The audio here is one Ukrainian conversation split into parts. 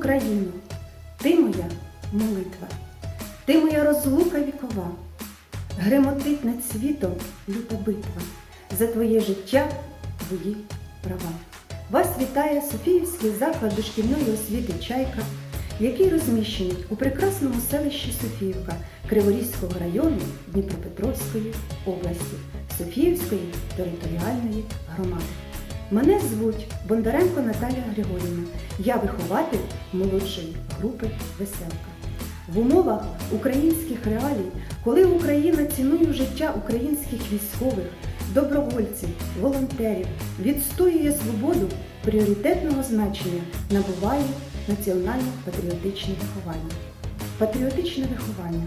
Україно, ти моя молитва, ти моя розлука вікова, гремотить над світом люта битва, за твоє життя, твої права. Вас вітає Софіївський заклад дошкільної освіти Чайка, який розміщений у прекрасному селищі Софіївка Криворізького району Дніпропетровської області Софіївської територіальної громади. Мене звуть Бондаренко Наталія Григорівна. Я вихователь молодшої групи Веселка. В умовах українських реалій, коли Україна цінує життя українських військових, добровольців, волонтерів, відстоює свободу, пріоритетного значення набуває національно-патріотичне виховання. Патріотичне виховання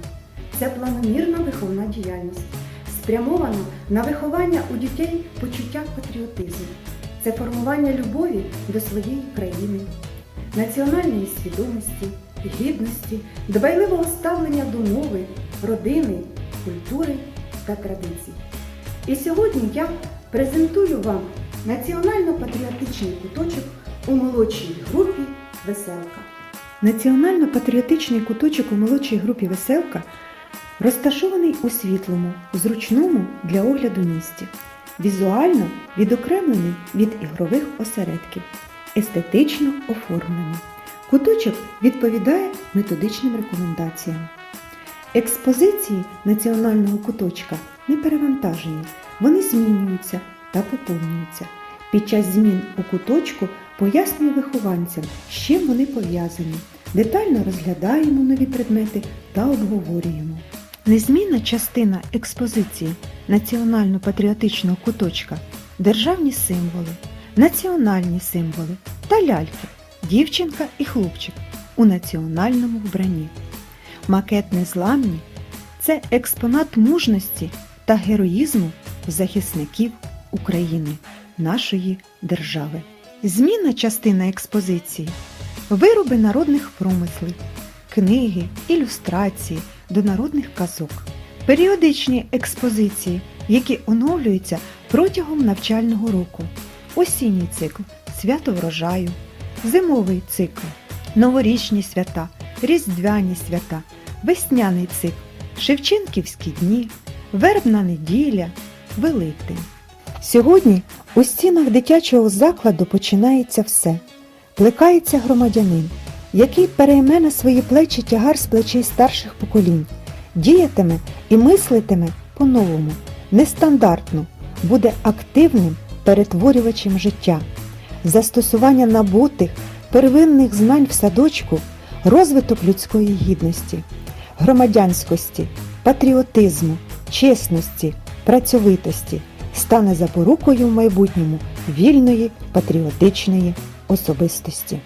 це планомірна виховна діяльність, спрямована на виховання у дітей почуття патріотизму. Це формування любові до своєї країни, національної свідомості, гідності, дбайливого ставлення до мови, родини, культури та традицій. І сьогодні я презентую вам національно-патріотичний куточок у молодшій групі Веселка. Національно-патріотичний куточок у молодшій групі Веселка розташований у світлому, зручному для огляду місті, візуально відокремлений від ігрових осередків, естетично оформлений. Куточок відповідає методичним рекомендаціям. Експозиції національного куточка не перевантажені, вони змінюються та поповнюються. Під час змін у куточку пояснюю вихованцям, з чим вони пов'язані. Детально розглядаємо нові предмети та обговорюємо. Незмінна частина експозиції національно-патріотичного куточка державні символи, національні символи та ляльки, дівчинка і хлопчик у національному вбранні. Макет незламні це експонат мужності та героїзму захисників України, нашої держави. Змінна частина експозиції вироби народних промислів, книги, ілюстрації до народних казок, періодичні експозиції, які оновлюються протягом навчального року, осінній цикл свято врожаю, зимовий цикл, новорічні свята, різдвяні свята, весняний цикл, Шевченківські дні, вербна неділя, Великдень. Сьогодні у стінах дитячого закладу починається все. Плекається громадянин, який перейме на свої плечі тягар з плечей старших поколінь, діятиме і мислитиме по-новому, нестандартно, буде активним перетворювачем життя, застосування набутих, первинних знань в садочку, розвиток людської гідності, громадянськості, патріотизму, чесності, працьовитості стане запорукою в майбутньому вільної патріотичної особистості.